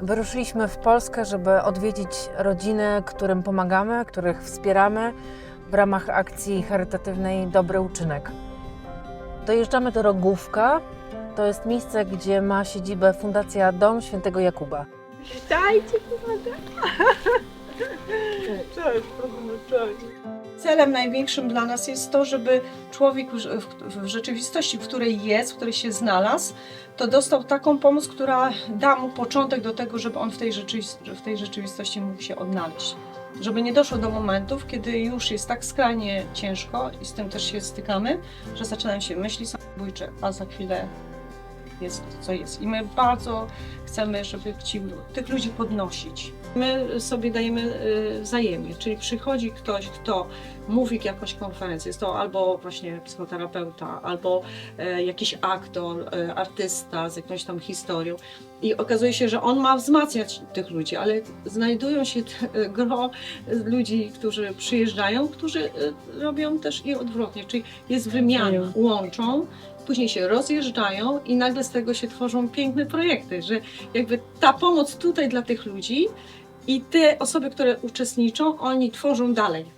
Wyruszyliśmy w Polskę, żeby odwiedzić rodziny, którym pomagamy, których wspieramy w ramach akcji charytatywnej Dobry Uczynek. Dojeżdżamy do Rogówka. To jest miejsce, gdzie ma siedzibę Fundacja Dom Świętego Jakuba. Witajcie, kochana. Cześć, cześć. Celem największym dla nas jest to, żeby człowiek w, rzeczywistości, w której jest, w której się znalazł, to dostał taką pomoc, która da mu początek do tego, żeby on w tej, rzeczywist- w tej rzeczywistości mógł się odnaleźć. Żeby nie doszło do momentów, kiedy już jest tak skrajnie ciężko i z tym też się stykamy, że zaczynają się myśli samobójcze, a za chwilę jest co jest. I my bardzo chcemy, żeby ci, tych ludzi podnosić. My sobie dajemy y, wzajemnie, czyli przychodzi ktoś, kto mówi jakąś konferencję, jest to albo właśnie psychoterapeuta, albo e, jakiś aktor, e, artysta z jakąś tam historią i okazuje się, że on ma wzmacniać tych ludzi, ale znajdują się te, gro ludzi, którzy przyjeżdżają, którzy e, robią też i odwrotnie, czyli jest wymiana, łączą, później się rozjeżdżają i nagle z tego się tworzą piękne projekty, że jakby ta pomoc tutaj dla tych ludzi i te osoby, które uczestniczą, oni tworzą dalej.